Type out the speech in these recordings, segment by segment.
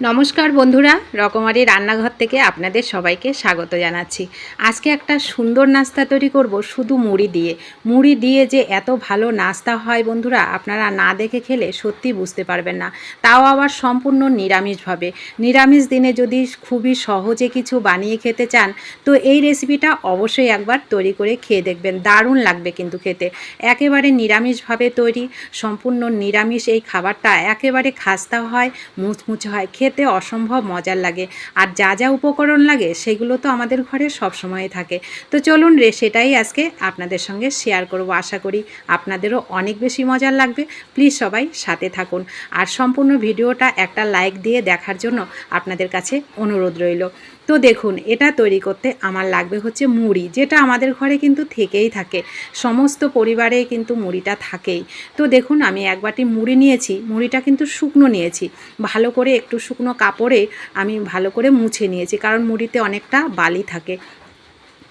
নমস্কার বন্ধুরা, রকমারি রান্নাঘর থেকে আপনাদের সবাইকে স্বাগত জানাচ্ছি। আজকে একটা সুন্দর নাস্তা তৈরি করব শুধু মুড়ি দিয়ে। মুড়ি দিয়ে যে এত ভালো নাস্তা হয় বন্ধুরা, আপনারা না দেখে খেলে সত্যি বুঝতে পারবেন না। তাও আবার সম্পূর্ণ নিরামিষভাবে। নিরামিষ দিনে যদি খুবই সহজে কিছু বানিয়ে খেতে চান, তো এই রেসিপিটা অবশ্যই একবার তৈরি করে খেয়ে দেখবেন। দারুণ লাগবে কিন্তু খেতে। একেবারে নিরামিষভাবে তৈরি, সম্পূর্ণ নিরামিষ এই খাবারটা একেবারে খাস্তা হয়, মুচমুচে হয়, খেতে অসম্ভব মজার লাগে। আর যা যা উপকরণ লাগে, সেগুলো তো আমাদের ঘরে সবসময় থাকে। তো চলুন রে, সেটাই আজকে আপনাদের সঙ্গে শেয়ার করব। আশা করি আপনাদেরও অনেক বেশি মজার লাগবে। প্লিজ সবাই সাথে থাকুন। আর সম্পূর্ণ ভিডিওটা একটা লাইক দিয়ে দেখার জন্য আপনাদের কাছে অনুরোধ রইল। তো দেখুন, এটা তৈরি করতে আমার লাগবে হচ্ছে মুড়ি, যেটা আমাদের ঘরে কিন্তু থেকেই থাকে। সমস্ত পরিবারে কিন্তু মুড়িটা থাকেই। তো দেখুন, আমি এক বাটি মুড়ি নিয়েছি। মুড়িটা কিন্তু শুকনো নিয়েছি। ভালো করে একটু শুকনো কাপড়ে আমি ভালো করে মুছে নিয়েছি, কারণ মুড়িতে অনেকটা বালি থাকে।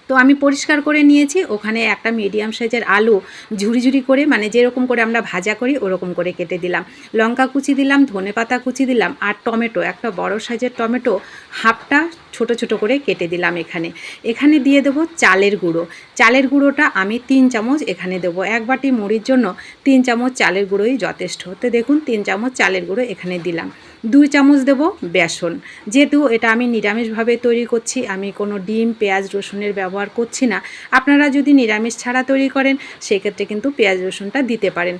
তো আমি পরিষ্কার করে নিয়েছি, ওখানে একটা মিডিয়াম সাইজের আলু ঝুড়ি ঝুড়ি করে মানে যেরকম করে আমরা ভাজা করি, ওরকম করে কেটে দিলাম। লঙ্কা কুচি দিলাম, ধনে পাতা কুচি দিলাম, আর টমেটো, একটা বড় সাইজের টমেটো হাফটা ছোট ছোট করে কেটে দিলাম এখানে। এখানে দিয়ে দেবো চালের গুঁড়ো। চালের গুঁড়োটা আমি তিন চামচ এখানে দেবো। এক বাটি মুড়ির জন্য তিন চামচ চালের গুঁড়োই যথেষ্ট। তো দেখুন, তিন চামচ চালের গুঁড়ো এখানে দিলাম। দুই চামচ দেব বেসন। যেহেতু এটা আমি নিরামিষভাবে তৈরি করছি, আমি কোনো ডিম, পেঁয়াজ, রসুনের ব্যবহার করছি না। আপনারা যদি নিরামিষ ছাড়া তৈরি করেন, সেক্ষেত্রে কিন্তু পেঁয়াজ, রসুনটা দিতে পারেন।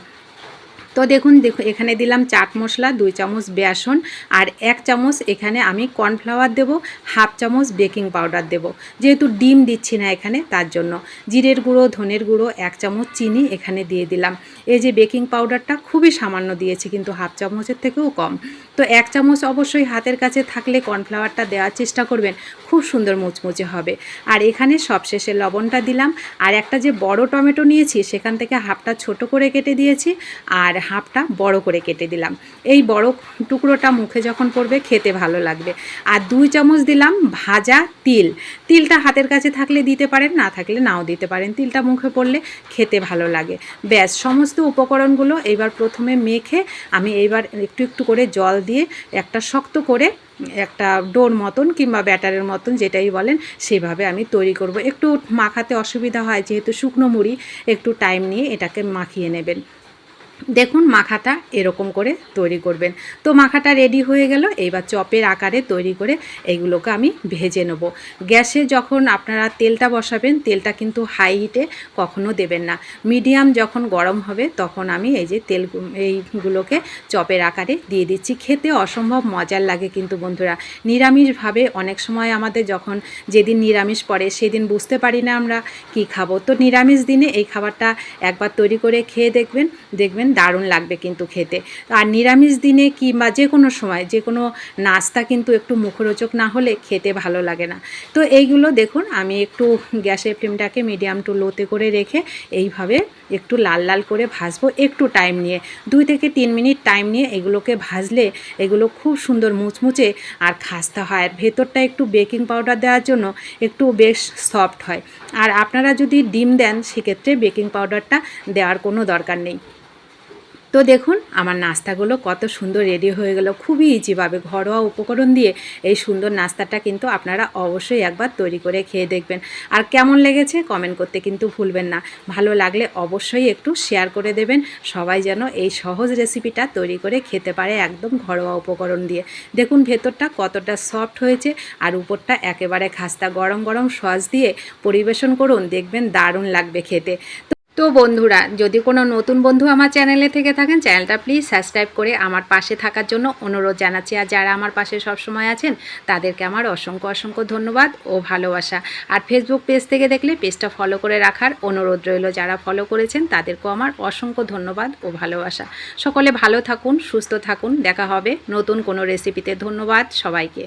তো দেখুন দেখুন, এখানে দিলাম চাট মশলা, দুই চামচ বেসন, আর এক চামচ এখানে আমি কর্নফ্লাওয়ার দেব, হাফ চামচ বেকিং পাউডার দেব। যেহেতু ডিম দিচ্ছি না এখানে, তার জন্য। জিরের গুঁড়ো, ধনের গুঁড়ো, এক চামচ চিনি এখানে দিয়ে দিলাম। এই যে বেকিং পাউডারটা খুবই সামান্য দিয়েছি, কিন্তু হাফ চামচের থেকেও কম। তো এক চামচ অবশ্যই হাতের কাছে থাকলে কর্নফ্লাওয়ারটা দেওয়ার চেষ্টা করবেন, খুব সুন্দর মুচমুচে হবে। আর এখানে সবশেষে লবণটা দিলাম, আর একটা যে বড় টমেটো নিয়েছি, সেখান থেকে হাফটা ছোট করে কেটে দিয়েছি, আর হাফটা বড় করে কেটে দিলাম। এই বড় টুকরোটা মুখে যখন পড়বে, খেতে ভালো লাগবে। আর দুই চামচ দিলাম ভাজা তিল। তিলটা হাতের কাছে থাকলে দিতে পারেন, না থাকলে নাও দিতে পারেন। তিলটা মুখে পড়লে খেতে ভালো লাগে। ব্যাস, সমস্ত উপকরণগুলো এইবার প্রথমে মেখে আমি এইবার একটু একটু করে জল দিয়ে একটা শক্ত করে একটা ডোর মতন কিংবা ব্যাটারের মতন যেটাই বলেন, সেভাবে আমি তৈরি করব। একটু মাখাতে অসুবিধা হয়, যেহেতু শুকনো মুড়ি, একটু টাইম নিয়ে এটাকে মাখিয়ে নেবেন। দেখুন মাখাটা এরকম করে তৈরি করবেন। তো মাখাটা রেডি হয়ে গেল, এইবার চপের আকারে তৈরি করে এইগুলোকে আমি ভেজে নেব। গ্যাসে যখন আপনারা তেলটা বসাবেন, তেলটা কিন্তু হাই হিটে কখনো দেবেন না। মিডিয়াম যখন গরম হবে, তখন আমি এই যে তেল, এইগুলোকে চপের আকারে দিয়ে দিচ্ছি। খেতে অসম্ভব মজার লাগে কিন্তু বন্ধুরা। নিরামিষভাবে অনেক সময় আমাদের যখন যেদিন নিরামিষ পড়ে, সেদিন বুঝতে পারি না আমরা কি খাব। তো নিরামিষ দিনে এই খাবারটা একবার তৈরি করে খেয়ে দেখবেন দেখবেন দারুণ লাগবে কিন্তু খেতে। আর নিরামিষ দিনে কিংবা যে কোনো সময়, যে কোনো নাস্তা কিন্তু একটু মুখরোচক না হলে খেতে ভালো লাগে না। তো এইগুলো দেখুন, আমি একটু গ্যাসের ফ্লেমটাকে মিডিয়াম টু লোতে করে রেখে এইভাবে একটু লাল লাল করে ভাজবো একটু টাইম নিয়ে। দুই থেকে তিন মিনিট টাইম নিয়ে এগুলোকে ভাজলে এগুলো খুব সুন্দর মুচমুচে আর খাস্তা হয়। আর ভেতরটা একটু বেকিং পাউডার দেওয়ার জন্য একটু বেশ সফট হয়। আর আপনারা যদি ডিম দেন, সেক্ষেত্রে বেকিং পাউডারটা দেওয়ার কোনো দরকার নেই। তো দেখুন, আমার নাস্তাগুলো কত সুন্দর রেডি হয়ে গেল। খুবই ইজিভাবে ঘরোয়া উপকরণ দিয়ে এই সুন্দর নাস্তাটা কিন্তু আপনারা অবশ্যই একবার তৈরি করে খেয়ে দেখবেন। আর কেমন লেগেছে কমেন্ট করতে কিন্তু ভুলবেন না। ভালো লাগলে অবশ্যই একটু শেয়ার করে দেবেন। সবাই যেন এই সহজ রেসিপিটা তৈরি করে খেতে পারে একদম ঘরোয়া উপকরণ দিয়ে। দেখুন, ভেতরটা কতটা সফট হয়েছে আর উপরটা একেবারে খাস্তা গরম গরম সস দিয়ে পরিবেশন করুন। দেখবেন দারুণ লাগবে খেতে। তো বন্ধুরা, যদি কোনো নতুন বন্ধু আমার চ্যানেলে থেকে থাকেন, চ্যানেলটা প্লিজ সাবস্ক্রাইব করে আমার পাশে থাকার জন্য অনুরোধ জানাচ্ছি। আর যারা আমার পাশে সবসময় আছেন, তাদেরকে আমার অসংখ্য অসংখ্য ধন্যবাদ ও ভালোবাসা। আর ফেসবুক পেজ থেকে দেখলে পেজটা ফলো করে রাখার অনুরোধ রইল। যারা ফলো করেছেন, তাদেরকেও আমার অসংখ্য ধন্যবাদ ও ভালোবাসা। সকলে ভালো থাকুন, সুস্থ থাকুন। দেখা হবে নতুন কোনো রেসিপিতে ধন্যবাদ সবাইকে।